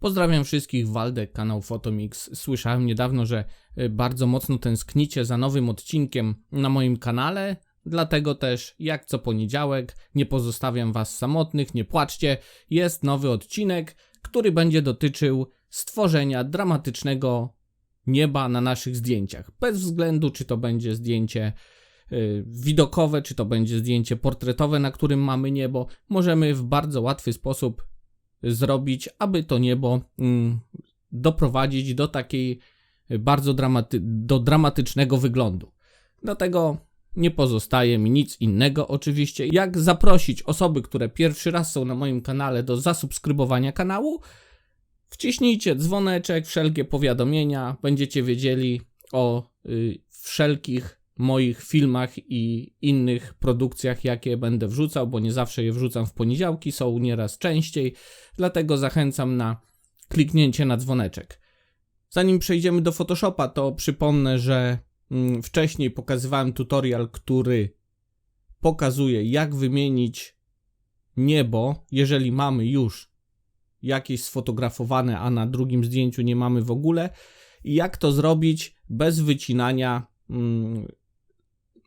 Pozdrawiam wszystkich, Waldek, kanał Photomix. Słyszałem niedawno, że y, bardzo mocno tęsknicie za nowym odcinkiem na moim kanale, dlatego też jak co poniedziałek nie pozostawiam was samotnych, nie płaczcie, jest nowy odcinek, który będzie dotyczył stworzenia dramatycznego nieba na naszych zdjęciach. Bez względu czy to będzie zdjęcie y, widokowe, czy to będzie zdjęcie portretowe, na którym mamy niebo, możemy w bardzo łatwy sposób zrobić, aby to niebo mm, doprowadzić do takiej bardzo dramaty do dramatycznego wyglądu. Dlatego nie pozostaje mi nic innego oczywiście, jak zaprosić osoby, które pierwszy raz są na moim kanale do zasubskrybowania kanału. Wciśnijcie dzwoneczek, wszelkie powiadomienia, będziecie wiedzieli o y, wszelkich moich filmach i innych produkcjach, jakie będę wrzucał, bo nie zawsze je wrzucam w poniedziałki, są nieraz częściej, dlatego zachęcam na kliknięcie na dzwoneczek. Zanim przejdziemy do Photoshopa, to przypomnę, że mm, wcześniej pokazywałem tutorial, który pokazuje, jak wymienić niebo, jeżeli mamy już jakieś sfotografowane, a na drugim zdjęciu nie mamy w ogóle, i jak to zrobić bez wycinania mm,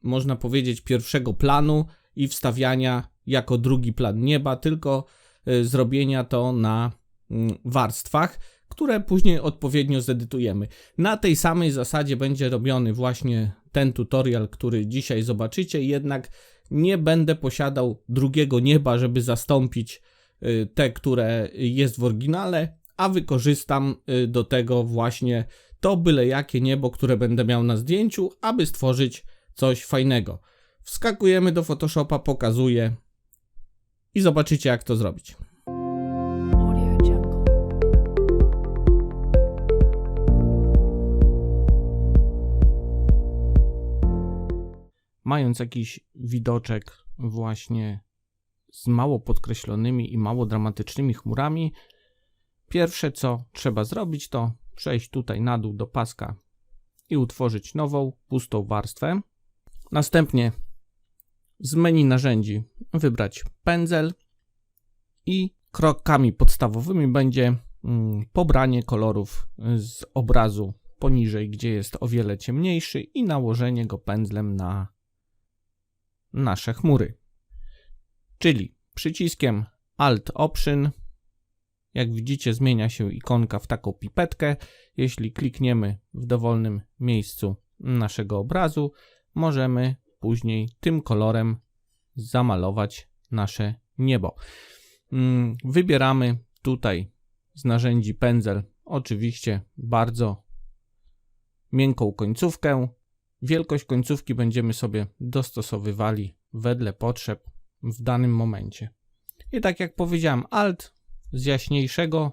można powiedzieć, pierwszego planu i wstawiania jako drugi plan nieba, tylko y, zrobienia to na mm, warstwach, które później odpowiednio zedytujemy. Na tej samej zasadzie będzie robiony właśnie ten tutorial, który dzisiaj zobaczycie, jednak nie będę posiadał drugiego nieba, żeby zastąpić y, te, które jest w oryginale, a wykorzystam y, do tego właśnie to byle jakie niebo, które będę miał na zdjęciu, aby stworzyć coś fajnego. Wskakujemy do Photoshopa, pokazuję i zobaczycie jak to zrobić. Mając jakiś widoczek właśnie z mało podkreślonymi i mało dramatycznymi chmurami, pierwsze co trzeba zrobić to przejść tutaj na dół do paska i utworzyć nową, pustą warstwę. Następnie z menu narzędzi wybrać pędzel i krokami podstawowymi będzie mm, pobranie kolorów z obrazu poniżej, gdzie jest o wiele ciemniejszy i nałożenie go pędzlem na nasze chmury. Czyli przyciskiem Alt Option jak widzicie zmienia się ikonka w taką pipetkę. Jeśli klikniemy w dowolnym miejscu naszego obrazu, możemy później tym kolorem zamalować nasze niebo. Mm, wybieramy tutaj z narzędzi pędzel oczywiście bardzo miękką końcówkę. Wielkość końcówki będziemy sobie dostosowywali wedle potrzeb w danym momencie. I tak jak powiedziałem, Alt z jaśniejszego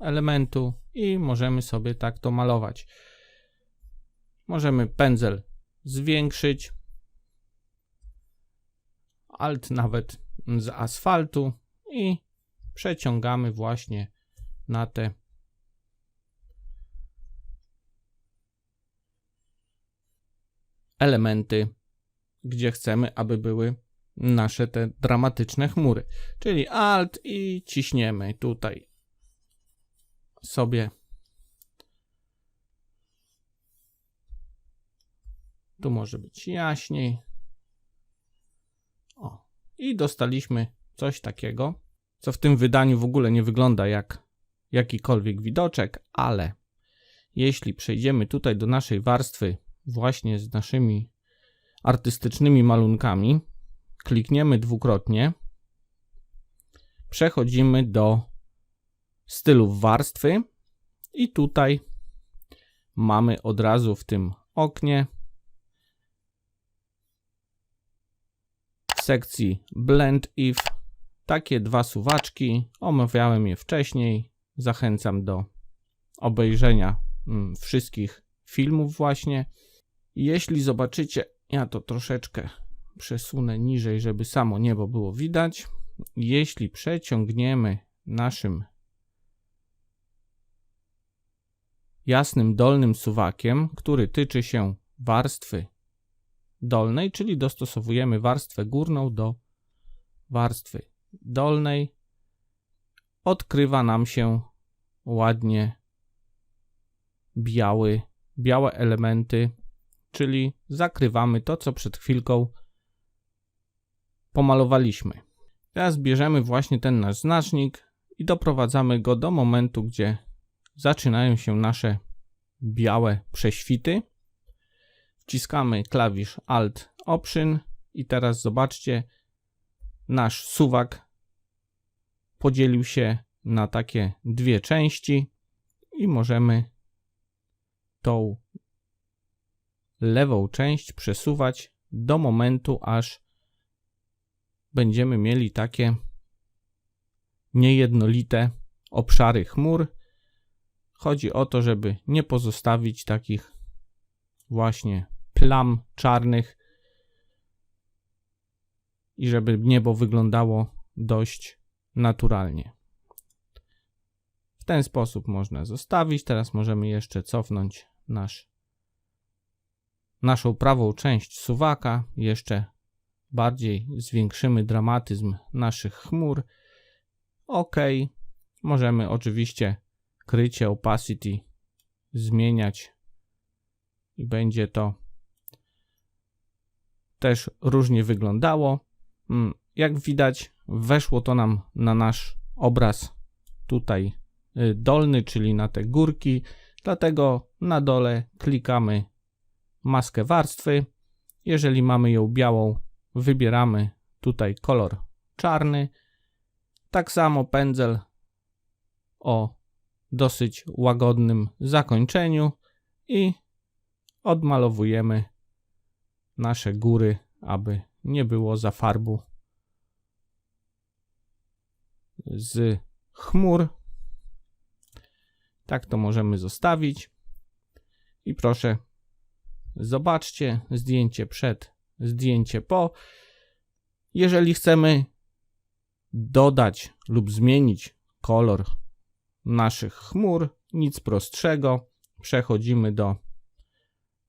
elementu i możemy sobie tak to malować. Możemy pędzel zwiększyć, alt nawet z asfaltu i przeciągamy właśnie na te elementy, gdzie chcemy, aby były nasze te dramatyczne chmury. Czyli alt i ciśniemy tutaj sobie. Tu może być jaśniej. O. I dostaliśmy coś takiego, co w tym wydaniu w ogóle nie wygląda jak jakikolwiek widoczek, ale jeśli przejdziemy tutaj do naszej warstwy właśnie z naszymi artystycznymi malunkami, klikniemy dwukrotnie, przechodzimy do stylów warstwy i tutaj mamy od razu w tym oknie sekcji Blend If takie dwa suwaczki. Omawiałem je wcześniej. Zachęcam do obejrzenia mm, wszystkich filmów właśnie. Jeśli zobaczycie, ja to troszeczkę przesunę niżej, żeby samo niebo było widać. Jeśli przeciągniemy naszym jasnym dolnym suwakiem, który tyczy się warstwy dolnej, czyli dostosowujemy warstwę górną do warstwy dolnej, odkrywa nam się ładnie biały, białe elementy, czyli zakrywamy to, co przed chwilką pomalowaliśmy. Teraz bierzemy właśnie ten nasz znacznik i doprowadzamy go do momentu, gdzie zaczynają się nasze białe prześwity. Wciskamy klawisz Alt Option i teraz zobaczcie, nasz suwak podzielił się na takie dwie części i możemy tą lewą część przesuwać do momentu, aż będziemy mieli takie niejednolite obszary chmur. Chodzi o to, żeby nie pozostawić takich właśnie plam czarnych i żeby niebo wyglądało dość naturalnie. W ten sposób można zostawić. Teraz możemy jeszcze cofnąć nasz, naszą prawą część suwaka. Jeszcze bardziej zwiększymy dramatyzm naszych chmur. OK. Możemy oczywiście krycie opacity zmieniać i będzie to też różnie wyglądało. Mm, Jak widać, weszło to nam na nasz obraz tutaj y, dolny, czyli na te górki. Dlatego na dole klikamy maskę warstwy. Jeżeli mamy ją białą, wybieramy tutaj kolor czarny. Tak samo pędzel o dosyć łagodnym zakończeniu i odmalowujemy nasze góry, aby nie było zafarbu z chmur. Tak to możemy zostawić. I proszę, zobaczcie zdjęcie przed, zdjęcie po. Jeżeli chcemy dodać lub zmienić kolor naszych chmur, nic prostszego. Przechodzimy do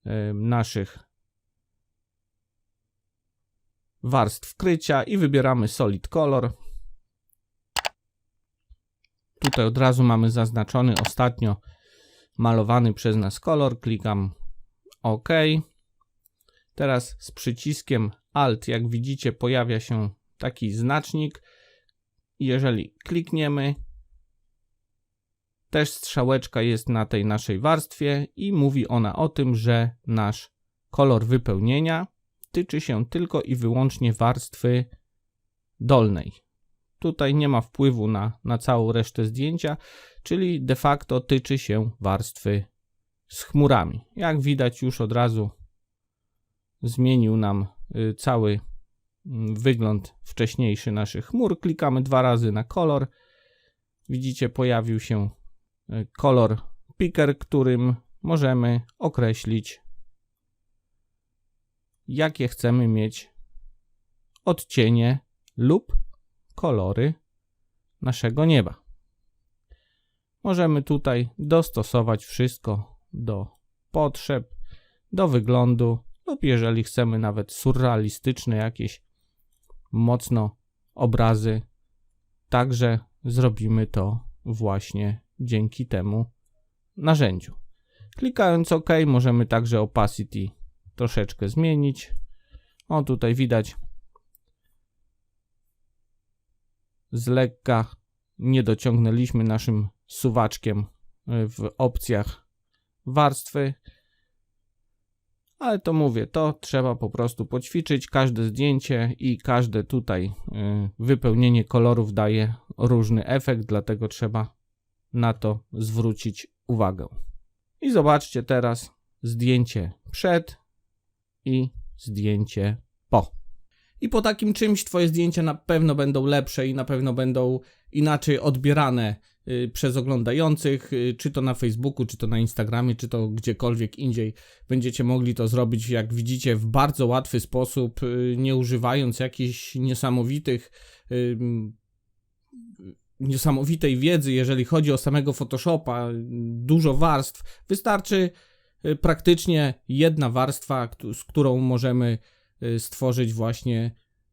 y, naszych warstw krycia i wybieramy Solid Color. Tutaj od razu mamy zaznaczony ostatnio malowany przez nas kolor. Klikam OK. Teraz z przyciskiem Alt, jak widzicie, pojawia się taki znacznik. Jeżeli klikniemy, też strzałeczka jest na tej naszej warstwie i mówi ona o tym, że nasz kolor wypełnienia tyczy się tylko i wyłącznie warstwy dolnej. Tutaj nie ma wpływu na, na całą resztę zdjęcia, czyli de facto tyczy się warstwy z chmurami. Jak widać, już od razu zmienił nam y, cały mm, wygląd wcześniejszy naszych chmur. Klikamy dwa razy na kolor. Widzicie, pojawił się y, kolor picker, którym możemy określić jakie chcemy mieć odcienie lub kolory naszego nieba. Możemy tutaj dostosować wszystko do potrzeb, do wyglądu, lub jeżeli chcemy nawet surrealistyczne jakieś mocno obrazy, także zrobimy to właśnie dzięki temu narzędziu. Klikając OK możemy także opacity troszeczkę zmienić. O, tutaj widać z lekka nie dociągnęliśmy naszym suwaczkiem y, w opcjach warstwy. Ale to mówię, to trzeba po prostu poćwiczyć. Każde zdjęcie i każde tutaj y, wypełnienie kolorów daje różny efekt, dlatego trzeba na to zwrócić uwagę. I zobaczcie teraz zdjęcie przed i zdjęcie po. I po takim czymś twoje zdjęcia na pewno będą lepsze i na pewno będą inaczej odbierane y, przez oglądających, y, czy to na Facebooku, czy to na Instagramie, czy to gdziekolwiek indziej. Będziecie mogli to zrobić, jak widzicie, w bardzo łatwy sposób, y, nie używając jakichś niesamowitych niesamowitej wiedzy, jeżeli chodzi o samego Photoshopa, dużo warstw. Wystarczy praktycznie jedna warstwa, z którą możemy y, stworzyć właśnie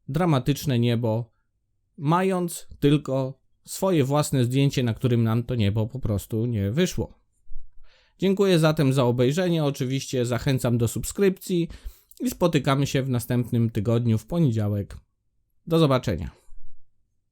dramatyczne niebo, mając tylko swoje własne zdjęcie, na którym nam to niebo po prostu nie wyszło. Dziękuję zatem za obejrzenie. Oczywiście zachęcam do subskrypcji i spotykamy się w następnym tygodniu w poniedziałek. Do zobaczenia.